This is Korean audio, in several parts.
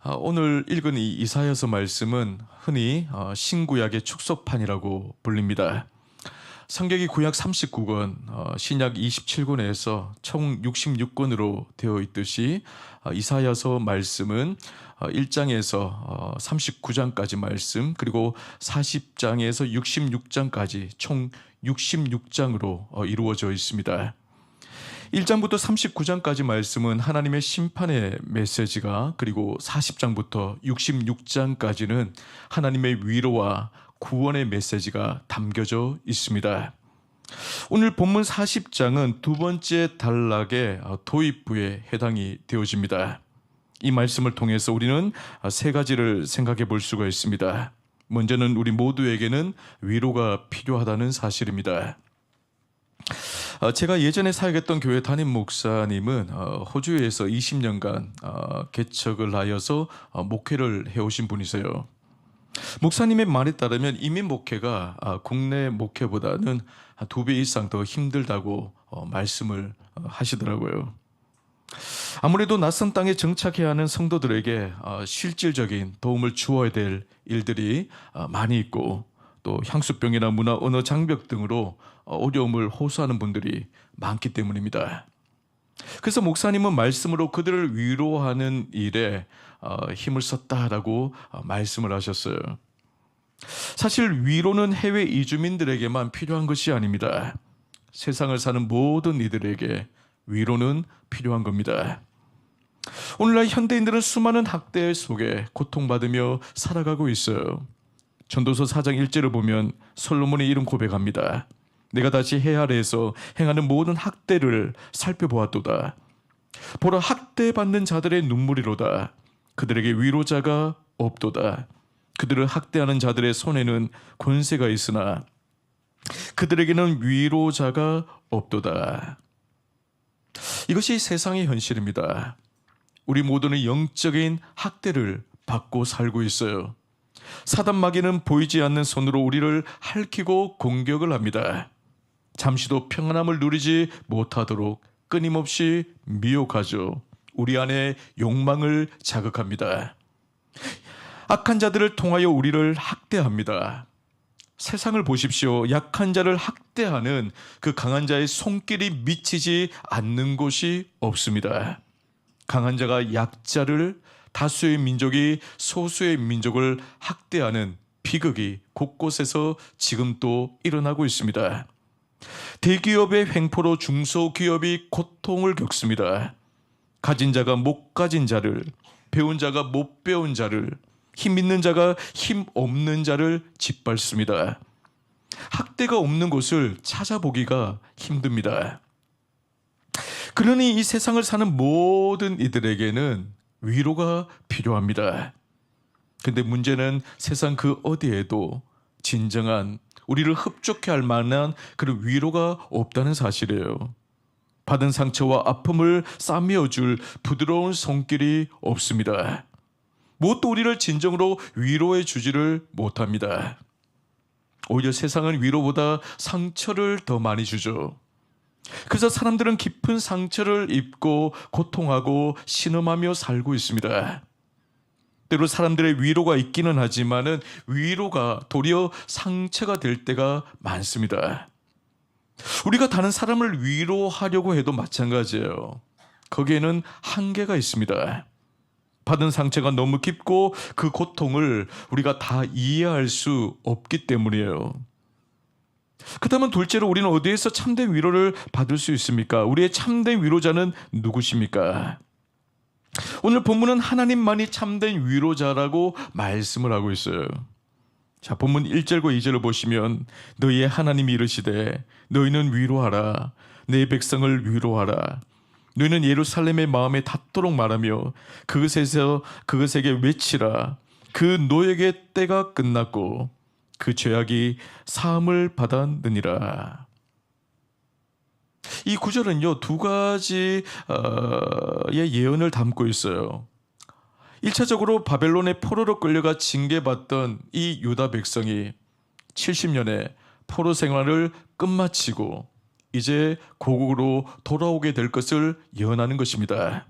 아, 오늘 읽은 이 이사야서 말씀은 흔히 어, 신구약의 축소판이라고 불립니다. 성경이 구약 39권, 어, 신약 27권에서 총 66권으로 되어 있듯이 어, 이사야서 말씀은 어, 1장에서 39장까지 말씀 그리고 40장에서 66장까지 총 66장으로 어, 이루어져 있습니다. 1장부터 39장까지 말씀은 하나님의 심판의 메시지가 그리고 40장부터 66장까지는 하나님의 위로와 구원의 메시지가 담겨져 있습니다. 오늘 본문 40장은 두 번째 단락의 도입부에 해당이 되어집니다. 이 말씀을 통해서 우리는 세 가지를 생각해 볼 수가 있습니다. 먼저는 우리 모두에게는 위로가 필요하다는 사실입니다. 어, 제가 예전에 사역했던 교회 담임 목사님은 어, 호주에서 20년간 어, 개척을 하여서 목회를 해오신 분이세요. 목사님의 말에 따르면 이민 목회가 아, 국내 목회보다는 두 배 이상 더 힘들다고 말씀을 하시더라고요. 아무래도 낯선 땅에 정착해야 하는 성도들에게 실질적인 도움을 주어야 될 일들이 많이 있고 또 향수병이나 문화 언어 장벽 등으로 어려움을 호소하는 분들이 많기 때문입니다. 그래서 목사님은 말씀으로 그들을 위로하는 일에 어, 힘을 썼다라고 어, 말씀을 하셨어요. 사실 위로는 해외 이주민들에게만 필요한 것이 아닙니다. 세상을 사는 모든 이들에게 위로는 필요한 겁니다. 오늘날 현대인들은 수많은 학대 속에 고통받으며 살아가고 있어요. 전도서 4장 1절을 보면 솔로몬이 이런 고백합니다. 내가 다시 해 아래에서 행하는 모든 학대를 살펴보았도다. 보라 학대받는 자들의 눈물이로다. 그들에게 위로자가 없도다. 그들을 학대하는 자들의 손에는 권세가 있으나 그들에게는 위로자가 없도다. 이것이 세상의 현실입니다. 우리 모두는 영적인 학대를 받고 살고 있어요. 사단 마귀는 보이지 않는 손으로 우리를 핥히고 공격을 합니다. 잠시도 평안함을 누리지 못하도록 끊임없이 미혹하죠. 우리 안에 욕망을 자극합니다. 악한 자들을 통하여 우리를 학대합니다. 세상을 보십시오. 약한 자를 학대하는 그 강한 자의 손길이 미치지 않는 곳이 없습니다. 강한 자가 약자를 다수의 민족이 소수의 민족을 학대하는 비극이 곳곳에서 지금 또 일어나고 있습니다. 대기업의 횡포로 중소기업이 고통을 겪습니다. 가진 자가 못 가진 자를, 배운 자가 못 배운 자를, 힘 있는 자가 힘 없는 자를 짓밟습니다. 학대가 없는 곳을 찾아보기가 힘듭니다. 그러니 이 세상을 사는 모든 이들에게는 위로가 필요합니다. 근데 문제는 세상 그 어디에도 진정한 우리를 흡족해 할 만한 그런 위로가 없다는 사실이에요. 받은 상처와 아픔을 싸매어 줄 부드러운 손길이 없습니다. 무엇도 우리를 진정으로 위로해 주지를 못합니다. 오히려 세상은 위로보다 상처를 더 많이 주죠. 그래서 사람들은 깊은 상처를 입고 고통하고 신음하며 살고 있습니다. 때로 사람들의 위로가 있기는 하지만은 위로가 도리어 상처가 될 때가 많습니다. 우리가 다른 사람을 위로하려고 해도 마찬가지예요. 거기에는 한계가 있습니다. 받은 상처가 너무 깊고 그 고통을 우리가 다 이해할 수 없기 때문이에요. 그렇다면 둘째로 우리는 어디에서 참된 위로를 받을 수 있습니까? 우리의 참된 위로자는 누구십니까? 오늘 본문은 하나님만이 참된 위로자라고 말씀을 하고 있어요. 자, 본문 1절과 2절을 보시면 너희의 하나님이 이르시되 너희는 위로하라 내 백성을 위로하라 너희는 예루살렘의 마음에 닿도록 말하며 그것에서 그것에게 외치라 그 노예의 때가 끝났고 그 죄악이 사함을 받았느니라. 이 구절은요, 두 가지의 예언을 담고 있어요. 1차적으로 바벨론의 포로로 끌려가 징계받던 이 유다 백성이 70년의 포로 생활을 끝마치고 이제 고국으로 돌아오게 될 것을 예언하는 것입니다.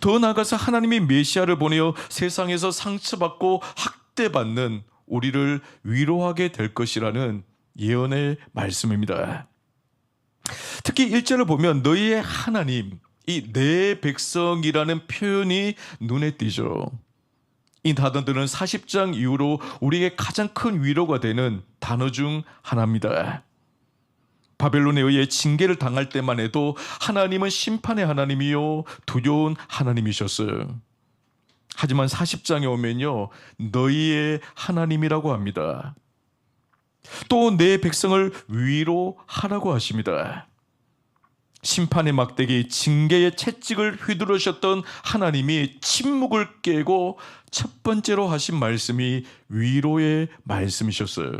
더 나아가서 하나님이 메시아를 보내어 세상에서 상처받고 학대받는 우리를 위로하게 될 것이라는 예언의 말씀입니다. 특히 1절을 보면 너희의 하나님, 이 내 백성이라는 표현이 눈에 띄죠. 이 단어들은 40장 이후로 우리에게 가장 큰 위로가 되는 단어 중 하나입니다. 바벨론에 의해 징계를 당할 때만 해도 하나님은 심판의 하나님이요 두려운 하나님이셨어요. 하지만 40장에 오면요 너희의 하나님이라고 합니다. 또 내 백성을 위로하라고 하십니다. 심판의 막대기 징계의 채찍을 휘두르셨던 하나님이 침묵을 깨고 첫 번째로 하신 말씀이 위로의 말씀이셨어요.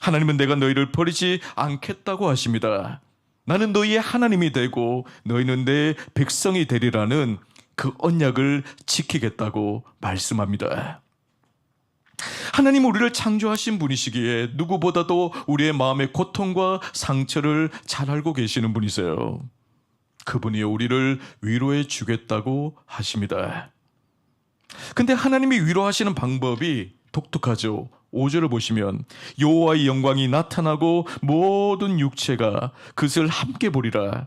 하나님은 내가 너희를 버리지 않겠다고 하십니다. 나는 너희의 하나님이 되고 너희는 내 백성이 되리라는 그 언약을 지키겠다고 말씀합니다. 하나님 우리를 창조하신 분이시기에 누구보다도 우리의 마음의 고통과 상처를 잘 알고 계시는 분이세요. 그분이 우리를 위로해 주겠다고 하십니다. 근데 하나님이 위로하시는 방법이 독특하죠. 5절을 보시면 여호와의 영광이 나타나고 모든 육체가 그것을 함께 보리라.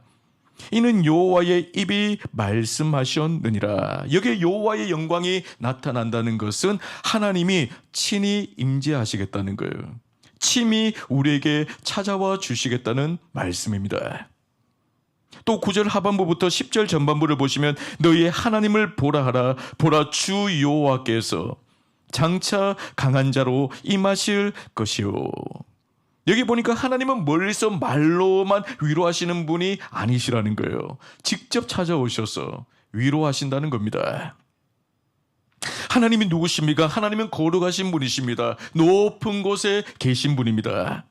이는 여호와의 입이 말씀하셨느니라. 여기에 여호와의 영광이 나타난다는 것은 하나님이 친히 임재하시겠다는 거예요. 침이 우리에게 찾아와 주시겠다는 말씀입니다. 또 9절 하반부부터 10절 전반부를 보시면 너희의 하나님을 보라 하라 보라 주 여호와께서 장차 강한 자로 임하실 것이요. 여기 보니까 하나님은 멀리서 말로만 위로하시는 분이 아니시라는 거예요. 직접 찾아오셔서 위로하신다는 겁니다. 하나님이 누구십니까? 하나님은 거룩하신 분이십니다. 높은 곳에 계신 분입니다.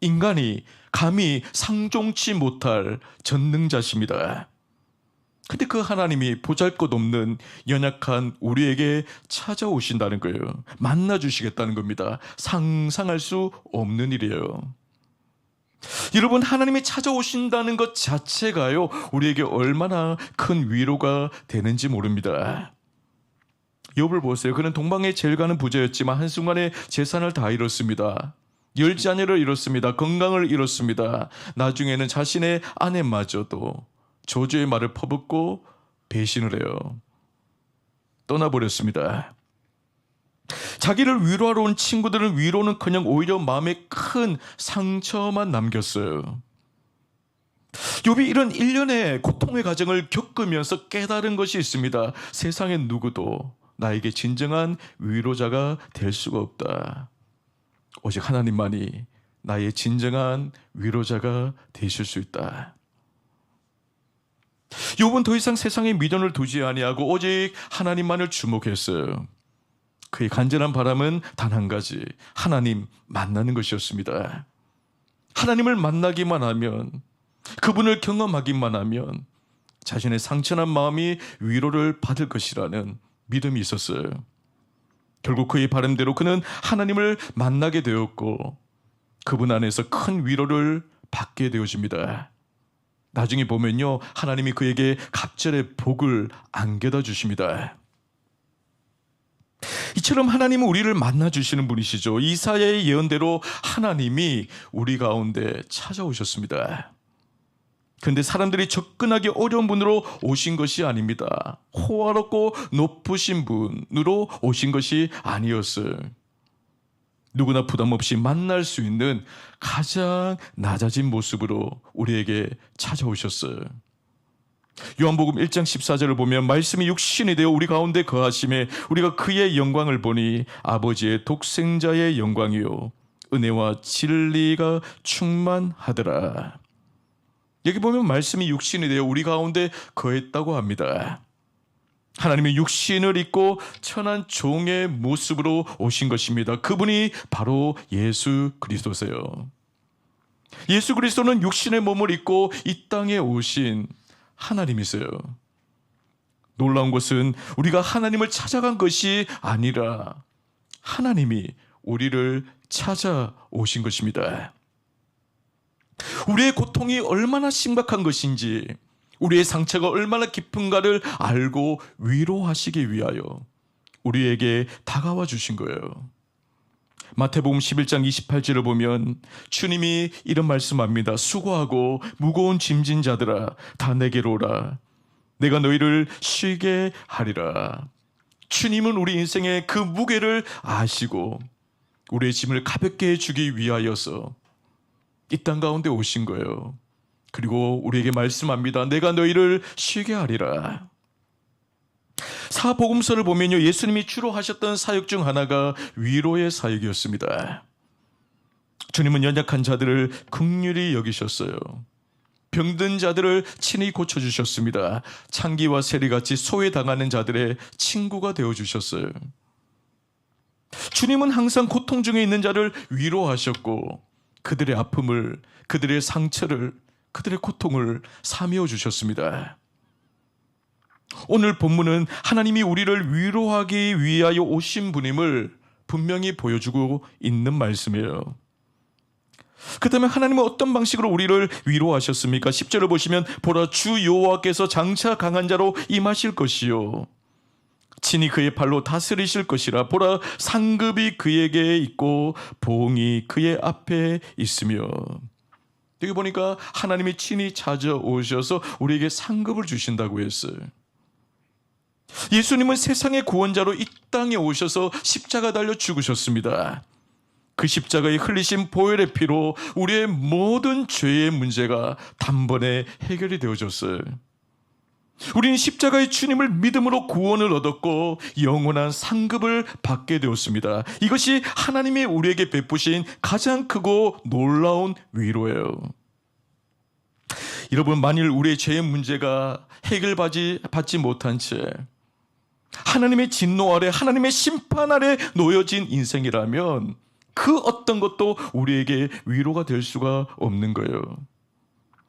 인간이 감히 상종치 못할 전능자십니다. 근데 그 하나님이 보잘 것 없는 연약한 우리에게 찾아오신다는 거예요. 만나 주시겠다는 겁니다. 상상할 수 없는 일이에요. 여러분, 하나님이 찾아오신다는 것 자체가요, 우리에게 얼마나 큰 위로가 되는지 모릅니다. 욥을 보세요. 그는 동방에 제일 가는 부자였지만 한순간에 재산을 다 잃었습니다. 열 자녀를 잃었습니다. 건강을 잃었습니다. 나중에는 자신의 아내마저도 저주의 말을 퍼붓고 배신을 해요. 떠나버렸습니다. 자기를 위로하러 온 친구들은 위로는커녕 오히려 마음에 큰 상처만 남겼어요. 욥이 이런 일련의 고통의 과정을 겪으면서 깨달은 것이 있습니다. 세상엔 누구도 나에게 진정한 위로자가 될 수가 없다. 오직 하나님만이 나의 진정한 위로자가 되실 수 있다. 욥은 더 이상 세상에 미련을 두지 아니하고 오직 하나님만을 주목했어요. 그의 간절한 바람은 단 한 가지, 하나님 만나는 것이었습니다. 하나님을 만나기만 하면, 그분을 경험하기만 하면, 자신의 상처난 마음이 위로를 받을 것이라는 믿음이 있었어요. 결국 그의 바람대로 그는 하나님을 만나게 되었고, 그분 안에서 큰 위로를 받게 되어집니다. 나중에 보면요, 하나님이 그에게 갑절의 복을 안겨다 주십니다. 이처럼 하나님은 우리를 만나 주시는 분이시죠. 이사야의 예언대로 하나님이 우리 가운데 찾아오셨습니다. 근데 사람들이 접근하기 어려운 분으로 오신 것이 아닙니다. 호화롭고 높으신 분으로 오신 것이 아니었어요. 누구나 부담 없이 만날 수 있는 가장 낮아진 모습으로 우리에게 찾아오셨어요. 요한복음 1장 14절을 보면 말씀이 육신이 되어 우리 가운데 거하심에 우리가 그의 영광을 보니 아버지의 독생자의 영광이요 은혜와 진리가 충만하더라. 여기 보면 말씀이 육신이 되어 우리 가운데 거했다고 합니다. 하나님의 육신을 입고 천한 종의 모습으로 오신 것입니다. 그분이 바로 예수 그리스도세요. 예수 그리스도는 육신의 몸을 입고 이 땅에 오신 하나님이세요. 놀라운 것은 우리가 하나님을 찾아간 것이 아니라 하나님이 우리를 찾아오신 것입니다. 우리의 고통이 얼마나 심각한 것인지 우리의 상처가 얼마나 깊은가를 알고 위로하시기 위하여 우리에게 다가와 주신 거예요. 마태복음 11장 28절을 보면 주님이 이런 말씀합니다. 수고하고 무거운 짐진 자들아 다 내게로 오라. 내가 너희를 쉬게 하리라. 주님은 우리 인생의 그 무게를 아시고 우리의 짐을 가볍게 해주기 위하여서 이 땅 가운데 오신 거예요. 그리고 우리에게 말씀합니다. 내가 너희를 쉬게 하리라. 사복음서를 보면요. 예수님이 주로 하셨던 사역 중 하나가 위로의 사역이었습니다. 주님은 연약한 자들을 극률히 여기셨어요. 병든 자들을 친히 고쳐주셨습니다. 창기와 세리같이 소외당하는 자들의 친구가 되어주셨어요. 주님은 항상 고통 중에 있는 자를 위로하셨고 그들의 아픔을, 그들의 상처를, 그들의 고통을 사미어 주셨습니다. 오늘 본문은 하나님이 우리를 위로하기 위하여 오신 분임을 분명히 보여주고 있는 말씀이에요. 그 다음에 하나님은 어떤 방식으로 우리를 위로하셨습니까? 10절을 보시면 보라 주 여호와께서 장차 강한 자로 임하실 것이요 친히 그의 발로 다스리실 것이라 보라 상급이 그에게 있고 보응이 그의 앞에 있으며 여기 보니까 하나님이 친히 찾아오셔서 우리에게 상급을 주신다고 했어요. 예수님은 세상의 구원자로 이 땅에 오셔서 십자가 달려 죽으셨습니다. 그 십자가에 흘리신 보혈의 피로 우리의 모든 죄의 문제가 단번에 해결이 되어졌어요. 우리는 십자가의 주님을 믿음으로 구원을 얻었고 영원한 상급을 받게 되었습니다. 이것이 하나님이 우리에게 베푸신 가장 크고 놀라운 위로예요. 여러분, 만일 우리의 죄의 문제가 해결받지 받지 못한 채 하나님의 진노 아래, 하나님의 심판 아래 놓여진 인생이라면 그 어떤 것도 우리에게 위로가 될 수가 없는 거예요.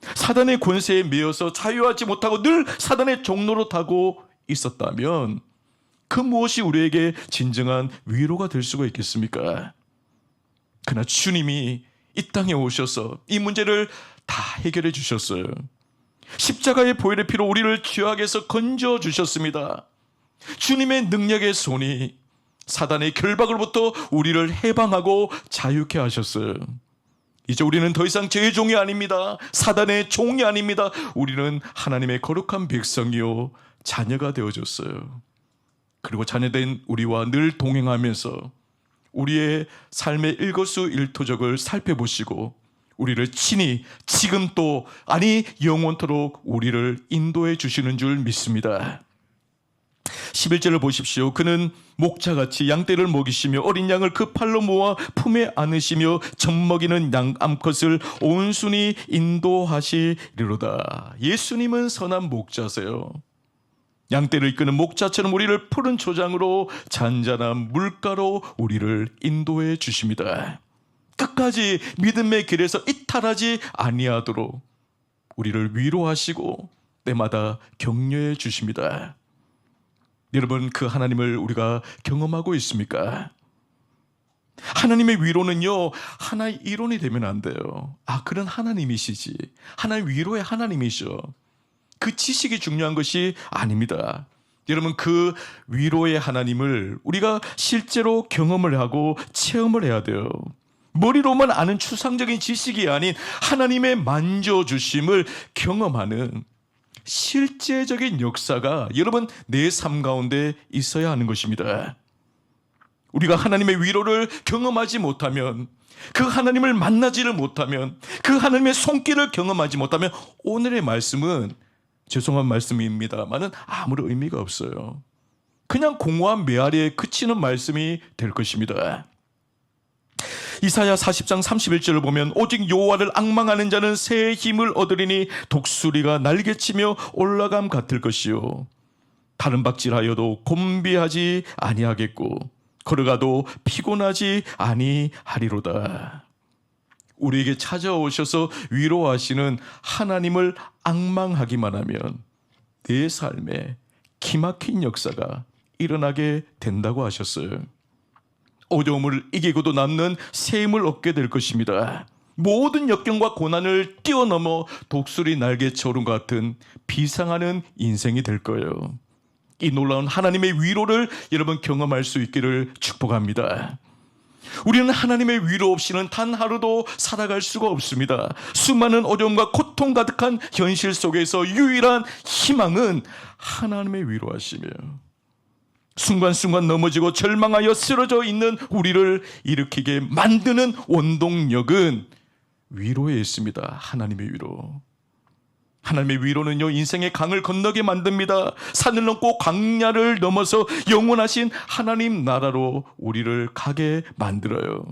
사단의 권세에 매여서 자유하지 못하고 늘 사단의 종로로 타고 있었다면 그 무엇이 우리에게 진정한 위로가 될 수가 있겠습니까? 그러나 주님이 이 땅에 오셔서 이 문제를 다 해결해 주셨어요. 십자가의 보혈의 피로 우리를 죄악에서 건져 주셨습니다. 주님의 능력의 손이 사단의 결박으로부터 우리를 해방하고 자유케 하셨어요. 이제 우리는 더 이상 죄의 종이 아닙니다. 사단의 종이 아닙니다. 우리는 하나님의 거룩한 백성이요 자녀가 되어졌어요. 그리고 자녀된 우리와 늘 동행하면서 우리의 삶의 일거수일투족을 살펴보시고 우리를 친히 지금 또 아니 영원토록 우리를 인도해 주시는 줄 믿습니다. 11절을 보십시오. 그는 목자같이 양떼를 먹이시며 어린 양을 그 팔로 모아 품에 안으시며 젖먹이는 양 암컷을 온순히 인도하시리로다. 예수님은 선한 목자세요. 양떼를 이끄는 목자처럼 우리를 푸른 초장으로 잔잔한 물가로 우리를 인도해 주십니다. 끝까지 믿음의 길에서 이탈하지 아니하도록 우리를 위로하시고 때마다 격려해 주십니다. 여러분 그 하나님을 우리가 경험하고 있습니까? 하나님의 위로는요 하나의 이론이 되면 안 돼요. 아 그런 하나님이시지. 하나의 위로의 하나님이셔. 그 지식이 중요한 것이 아닙니다. 여러분 그 위로의 하나님을 우리가 실제로 경험을 하고 체험을 해야 돼요. 머리로만 아는 추상적인 지식이 아닌 하나님의 만져주심을 경험하는 실제적인 역사가 여러분 내 삶 가운데 있어야 하는 것입니다. 우리가 하나님의 위로를 경험하지 못하면 그 하나님을 만나지를 못하면 그 하나님의 손길을 경험하지 못하면 오늘의 말씀은 죄송한 말씀입니다만은 아무런 의미가 없어요. 그냥 공허한 메아리에 그치는 말씀이 될 것입니다. 이사야 40장 31절을 보면 오직 여호와를 악망하는 자는 새 힘을 얻으리니 독수리가 날개치며 올라감 같을 것이요 다른 박질하여도 곤비하지 아니하겠고 걸어가도 피곤하지 아니하리로다. 우리에게 찾아오셔서 위로하시는 하나님을 악망하기만 하면 내 삶에 기막힌 역사가 일어나게 된다고 하셨어요. 어려움을 이기고도 남는 새 힘을 얻게 될 것입니다. 모든 역경과 고난을 뛰어넘어 독수리 날개처럼 같은 비상하는 인생이 될 거예요. 이 놀라운 하나님의 위로를 여러분 경험할 수 있기를 축복합니다. 우리는 하나님의 위로 없이는 단 하루도 살아갈 수가 없습니다. 수많은 어려움과 고통 가득한 현실 속에서 유일한 희망은 하나님의 위로하시며 순간순간 넘어지고 절망하여 쓰러져 있는 우리를 일으키게 만드는 원동력은 위로에 있습니다. 하나님의 위로. 하나님의 위로는요, 인생의 강을 건너게 만듭니다. 산을 넘고 광야를 넘어서 영원하신 하나님 나라로 우리를 가게 만들어요.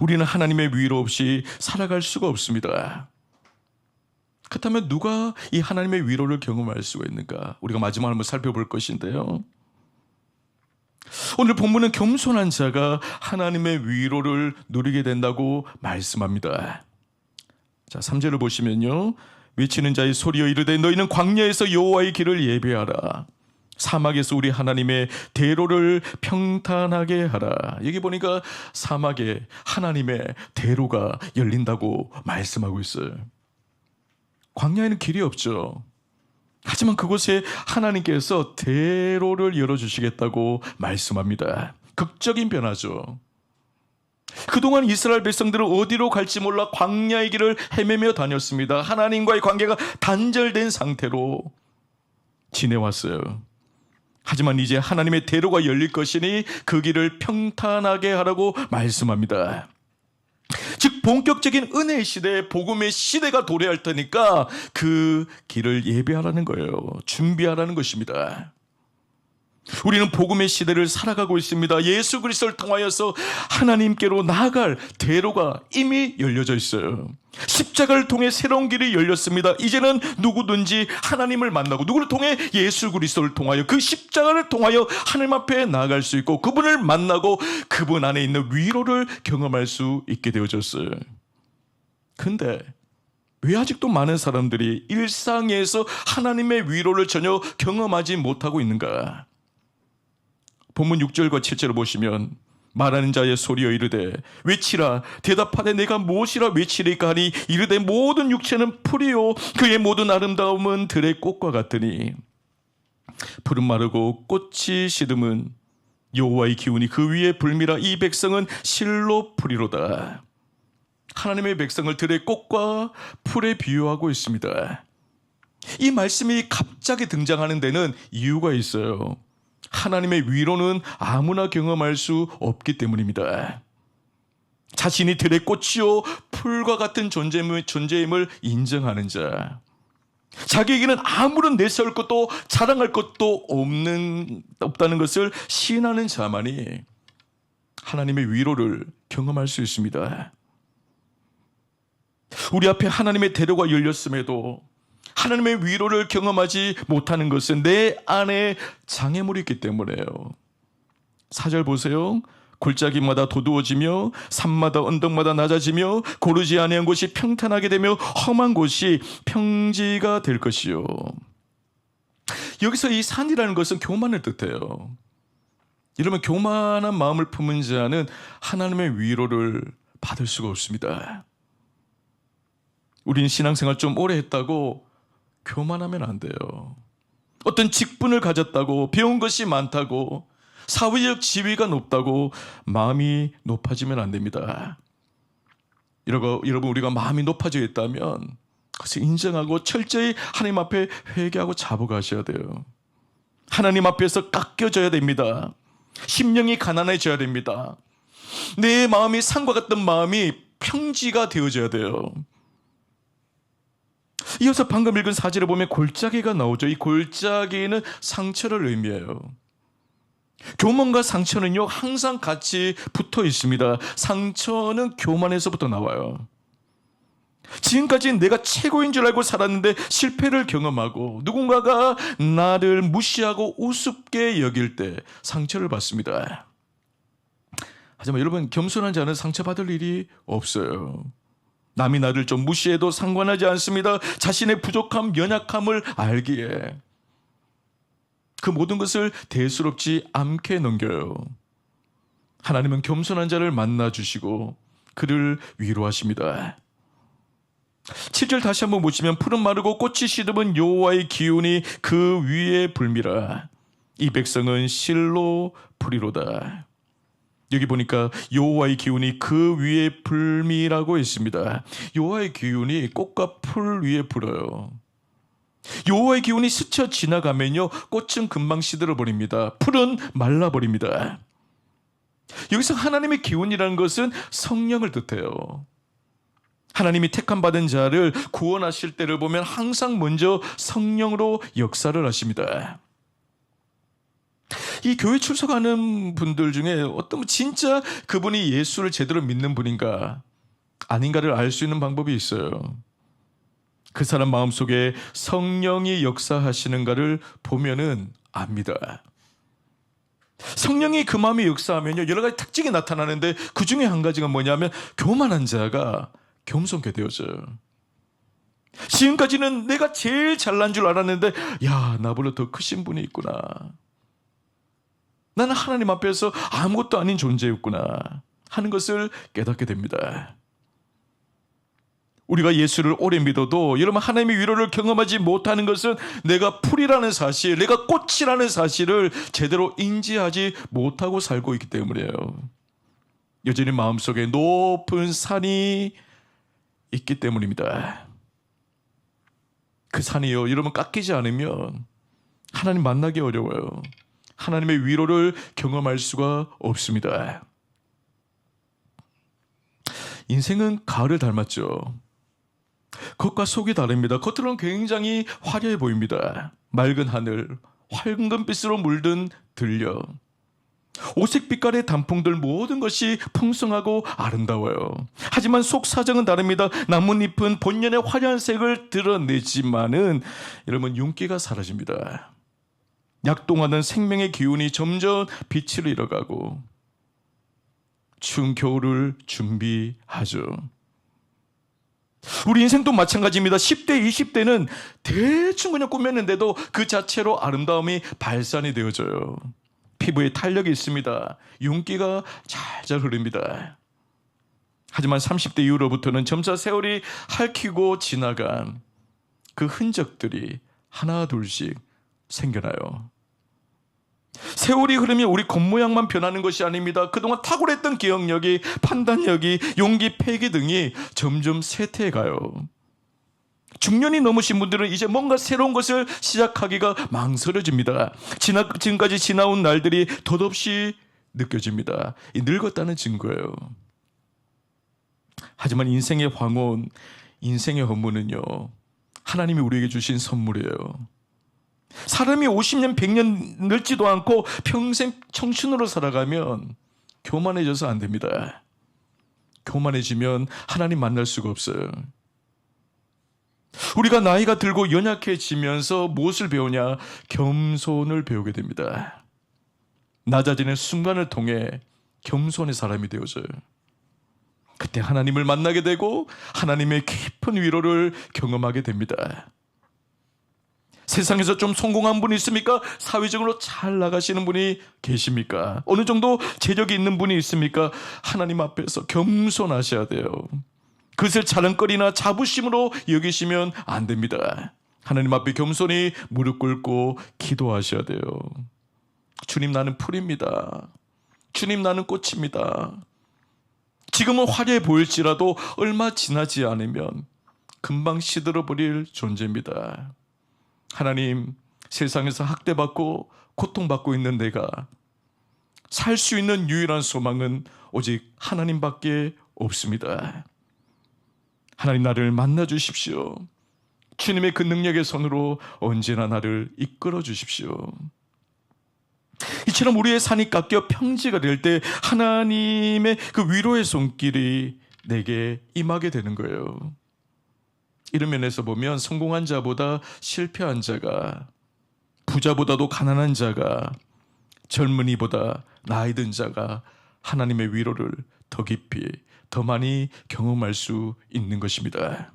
우리는 하나님의 위로 없이 살아갈 수가 없습니다. 그렇다면 누가 이 하나님의 위로를 경험할 수가 있는가? 우리가 마지막으로 한번 살펴볼 것인데요. 오늘 본문은 겸손한 자가 하나님의 위로를 누리게 된다고 말씀합니다. 자, 3절을 보시면요. 외치는 자의 소리여 이르되 너희는 광야에서 여호와의 길을 예배하라. 사막에서 우리 하나님의 대로를 평탄하게 하라. 여기 보니까 사막에 하나님의 대로가 열린다고 말씀하고 있어요. 광야에는 길이 없죠. 하지만 그곳에 하나님께서 대로를 열어주시겠다고 말씀합니다. 극적인 변화죠. 그동안 이스라엘 백성들은 어디로 갈지 몰라 광야의 길을 헤매며 다녔습니다. 하나님과의 관계가 단절된 상태로 지내왔어요. 하지만 이제 하나님의 대로가 열릴 것이니 그 길을 평탄하게 하라고 말씀합니다. 즉 본격적인 은혜의 시대, 복음의 시대가 도래할 테니까 그 길을 예배하라는 거예요. 준비하라는 것입니다. 우리는 복음의 시대를 살아가고 있습니다. 예수 그리스도를 통하여서 하나님께로 나아갈 대로가 이미 열려져 있어요. 십자가를 통해 새로운 길이 열렸습니다. 이제는 누구든지 하나님을 만나고 누구를 통해 예수 그리스도를 통하여 그 십자가를 통하여 하나님 앞에 나아갈 수 있고 그분을 만나고 그분 안에 있는 위로를 경험할 수 있게 되어졌어요. 근데 왜 아직도 많은 사람들이 일상에서 하나님의 위로를 전혀 경험하지 못하고 있는가? 본문 6절과 7절을 보시면 말하는 자의 소리여 이르되 외치라. 대답하되 내가 무엇이라 외치리까 하니 이르되 모든 육체는 풀이요. 그의 모든 아름다움은 들의 꽃과 같으니. 푸른 마르고 꽃이 시듬은 여호와의 기운이 그 위에 불미라 이 백성은 실로 풀이로다. 하나님의 백성을 들의 꽃과 풀에 비유하고 있습니다. 이 말씀이 갑자기 등장하는 데는 이유가 있어요 하나님의 위로는 아무나 경험할 수 없기 때문입니다. 자신이 들의 꽃이요 풀과 같은 존재임을, 존재임을 인정하는 자. 자기에게는 아무런 내세울 것도 자랑할 것도 없는 없다는 것을 시인하는 자만이 하나님의 위로를 경험할 수 있습니다. 우리 앞에 하나님의 대로가 열렸음에도 하나님의 위로를 경험하지 못하는 것은 내 안에 장애물이 있기 때문에요. 사절 보세요. 골짜기마다 도두어지며 산마다 언덕마다 낮아지며 고르지 아니한 곳이 평탄하게 되며 험한 곳이 평지가 될 것이요. 여기서 이 산이라는 것은 교만을 뜻해요. 이러면 교만한 마음을 품은 자는 하나님의 위로를 받을 수가 없습니다. 우리는 신앙생활 좀 오래 했다고 교만하면 안 돼요. 어떤 직분을 가졌다고 배운 것이 많다고 사회적 지위가 높다고 마음이 높아지면 안 됩니다. 이러고 여러분 우리가 마음이 높아져 있다면 그것을 인정하고 철저히 하나님 앞에 회개하고 자복하셔야 돼요. 하나님 앞에서 깎여져야 됩니다. 심령이 가난해져야 됩니다. 내 마음이 산과 같은 마음이 평지가 되어져야 돼요. 이어서 방금 읽은 사진을 보면 골짜기가 나오죠. 이 골짜기는 상처를 의미해요. 교만과 상처는요, 항상 같이 붙어 있습니다. 상처는 교만에서부터 나와요. 지금까지 내가 최고인 줄 알고 살았는데 실패를 경험하고 누군가가 나를 무시하고 우습게 여길 때 상처를 받습니다. 하지만 여러분, 겸손한 자는 상처받을 일이 없어요. 남이 나를 좀 무시해도 상관하지 않습니다. 자신의 부족함, 연약함을 알기에 그 모든 것을 대수롭지 않게 넘겨요. 하나님은 겸손한 자를 만나 주시고 그를 위로하십니다. 7절 다시 한번 보시면 푸른 마르고 꽃이 시듬은 여호와의 기운이 그 위에 불미라. 이 백성은 실로 풀이로다. 여기 보니까 여호와의 기운이 그 위에 불미라고 있습니다. 여호와의 기운이 꽃과 풀 위에 불어요. 여호와의 기운이 스쳐 지나가면요 꽃은 금방 시들어 버립니다. 풀은 말라 버립니다. 여기서 하나님의 기운이라는 것은 성령을 뜻해요. 하나님이 택함 받은 자를 구원하실 때를 보면 항상 먼저 성령으로 역사를 하십니다. 이 교회 출석하는 분들 중에 어떤 진짜 그분이 예수를 제대로 믿는 분인가 아닌가를 알 수 있는 방법이 있어요. 그 사람 마음속에 성령이 역사하시는가를 보면은 압니다. 성령이 그 마음에 역사하면요 여러 가지 특징이 나타나는데 그 중에 한 가지가 뭐냐면 교만한 자가 겸손케 되어져요. 지금까지는 내가 제일 잘난 줄 알았는데 야 나보다 더 크신 분이 있구나. 나는 하나님 앞에서 아무것도 아닌 존재였구나 하는 것을 깨닫게 됩니다. 우리가 예수를 오래 믿어도 여러분 하나님의 위로를 경험하지 못하는 것은 내가 풀이라는 사실, 내가 꽃이라는 사실을 제대로 인지하지 못하고 살고 있기 때문이에요. 여전히 마음속에 높은 산이 있기 때문입니다. 그 산이요, 여러분 깎이지 않으면 하나님 만나기 어려워요. 하나님의 위로를 경험할 수가 없습니다. 인생은 가을을 닮았죠. 겉과 속이 다릅니다. 겉으로는 굉장히 화려해 보입니다. 맑은 하늘, 황금빛으로 물든 들녘. 오색 빛깔의 단풍들 모든 것이 풍성하고 아름다워요. 하지만 속 사정은 다릅니다. 나뭇잎은 본연의 화려한 색을 드러내지만은 여러분 윤기가 사라집니다. 약동하는 생명의 기운이 점점 빛을 잃어가고 추운 겨울을 준비하죠. 우리 인생도 마찬가지입니다. 10대, 20대는 대충 그냥 꾸몄는데도 그 자체로 아름다움이 발산이 되어져요. 피부에 탄력이 있습니다. 윤기가 잘잘 흐릅니다. 하지만 30대 이후로부터는 점차 세월이 핥히고 지나간 그 흔적들이 하나 둘씩 생겨나요. 세월이 흐르면 우리 겉모양만 변하는 것이 아닙니다. 그동안 탁월했던 기억력이, 판단력이, 용기, 패기 등이 점점 쇠퇴해 가요. 중년이 넘으신 분들은 이제 뭔가 새로운 것을 시작하기가 망설여집니다. 지나, 지금까지 지나온 날들이 덧없이 느껴집니다. 이 늙었다는 증거예요. 하지만 인생의 황혼, 인생의 허무는요, 하나님이 우리에게 주신 선물이에요. 사람이 50년, 100년 늙지도 않고 평생 청춘으로 살아가면 교만해져서 안 됩니다. 교만해지면 하나님 만날 수가 없어요. 우리가 나이가 들고 연약해지면서 무엇을 배우냐? 겸손을 배우게 됩니다. 낮아지는 순간을 통해 겸손의 사람이 되어져요. 그때 하나님을 만나게 되고 하나님의 깊은 위로를 경험하게 됩니다. 세상에서 좀 성공한 분이 있습니까? 사회적으로 잘 나가시는 분이 계십니까? 어느 정도 재력이 있는 분이 있습니까? 하나님 앞에서 겸손하셔야 돼요. 그것을 자랑거리나 자부심으로 여기시면 안 됩니다. 하나님 앞에 겸손히 무릎 꿇고 기도하셔야 돼요. 주님 나는 풀입니다. 주님 나는 꽃입니다. 지금은 화려해 보일지라도 얼마 지나지 않으면 금방 시들어 버릴 존재입니다. 하나님, 세상에서 학대받고 고통받고 있는 내가 살 수 있는 유일한 소망은 오직 하나님밖에 없습니다. 하나님 나를 만나 주십시오. 주님의 그 능력의 손으로 언제나 나를 이끌어 주십시오. 이처럼 우리의 산이 깎여 평지가 될 때 하나님의 그 위로의 손길이 내게 임하게 되는 거예요. 이런 면에서 보면 성공한 자보다 실패한 자가 부자보다도 가난한 자가 젊은이보다 나이 든 자가 하나님의 위로를 더 깊이 더 많이 경험할 수 있는 것입니다.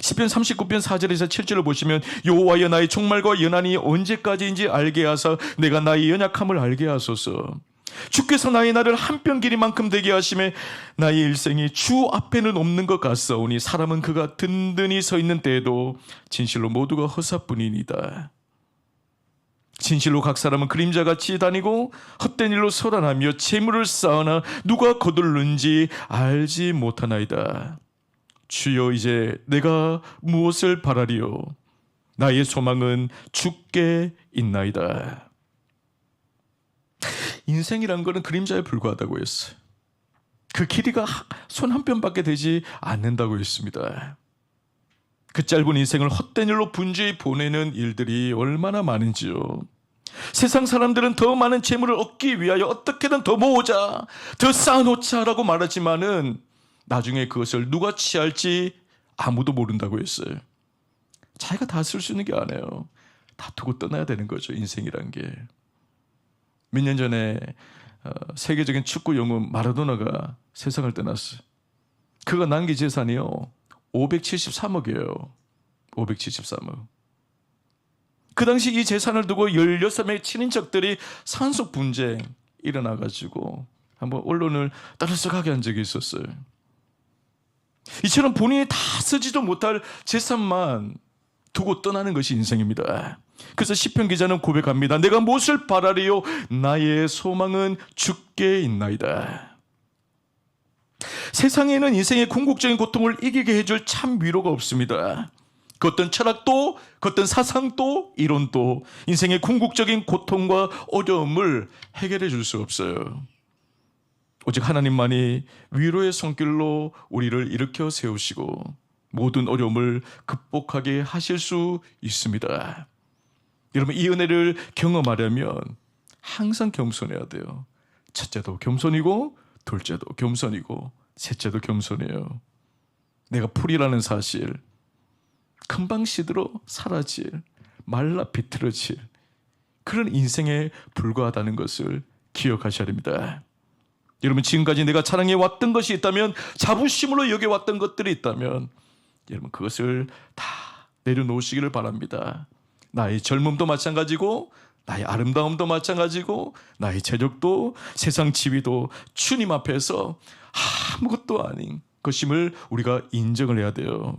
시편 39편 4절에서 7절을 보시면 여호와여 나의 종말과 연한이 언제까지인지 알게 하사 내가 나의 연약함을 알게 하소서 주께서 나의 날을 한뼘 길이만큼 되게 하심에 나의 일생이 주 앞에는 없는 것 같사오니 사람은 그가 든든히 서 있는 때에도 진실로 모두가 허사뿐이니이다. 진실로 각 사람은 그림자같이 다니고 헛된 일로 소란하며 재물을 쌓으나 누가 거둘는지 알지 못하나이다. 주여 이제 내가 무엇을 바라리요? 나의 소망은 주께 있나이다. 인생이란 거는 그림자에 불과하다고 했어요. 그 길이가 손한 뼘밖에 되지 않는다고 했습니다. 그 짧은 인생을 헛된 일로 분주히 보내는 일들이 얼마나 많은지요. 세상 사람들은 더 많은 재물을 얻기 위하여 어떻게든 더 모으자, 더 쌓아놓자라고 말하지만은 나중에 그것을 누가 취할지 아무도 모른다고 했어요. 자기가 다 쓸 수 있는 게 아니에요. 다 두고 떠나야 되는 거죠, 인생이란 게. 몇 년 전에 어, 세계적인 축구 영웅 마라도나가 세상을 떠났어요. 그가 남긴 재산이요. 573억이에요. 573억. 그 당시 이 재산을 두고 16명의 친인척들이 산속 분쟁 일어나가지고 한번 언론을 떠들썩하게 한 적이 있었어요. 이처럼 본인이 다 쓰지도 못할 재산만 두고 떠나는 것이 인생입니다. 그래서 시편 기자는 고백합니다. 내가 무엇을 바라리요? 나의 소망은 주께 있나이다. 세상에는 인생의 궁극적인 고통을 이기게 해줄 참 위로가 없습니다. 그 어떤 철학도, 그 어떤 사상도, 이론도 인생의 궁극적인 고통과 어려움을 해결해 줄 수 없어요. 오직 하나님만이 위로의 손길로 우리를 일으켜 세우시고 모든 어려움을 극복하게 하실 수 있습니다. 여러분 이 은혜를 경험하려면 항상 겸손해야 돼요. 첫째도 겸손이고 둘째도 겸손이고 셋째도 겸손해요. 내가 풀이라는 사실 금방 시들어 사라질 말라 비틀어질 그런 인생에 불과하다는 것을 기억하셔야 됩니다. 여러분 지금까지 내가 자랑해 왔던 것이 있다면 자부심으로 여겨 왔던 것들이 있다면 여러분 그것을 다 내려놓으시기를 바랍니다. 나의 젊음도 마찬가지고 나의 아름다움도 마찬가지고 나의 재력도 세상 지위도 주님 앞에서 아무것도 아닌 것임을 우리가 인정을 해야 돼요.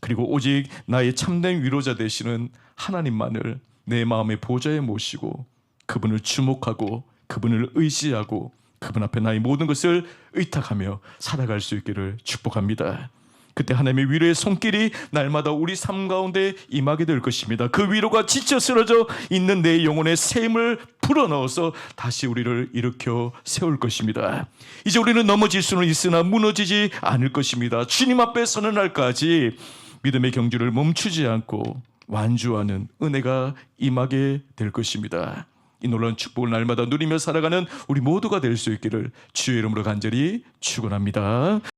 그리고 오직 나의 참된 위로자 되시는 하나님만을 내 마음의 보좌에 모시고 그분을 주목하고 그분을 의지하고 그분 앞에 나의 모든 것을 의탁하며 살아갈 수 있기를 축복합니다. 그때 하나님의 위로의 손길이 날마다 우리 삶 가운데 임하게 될 것입니다. 그 위로가 지쳐 쓰러져 있는 내 영혼의 샘을 불어넣어서 다시 우리를 일으켜 세울 것입니다. 이제 우리는 넘어질 수는 있으나 무너지지 않을 것입니다. 주님 앞에 서는 날까지 믿음의 경주를 멈추지 않고 완주하는 은혜가 임하게 될 것입니다. 이 놀라운 축복을 날마다 누리며 살아가는 우리 모두가 될 수 있기를 주의 이름으로 간절히 축원합니다.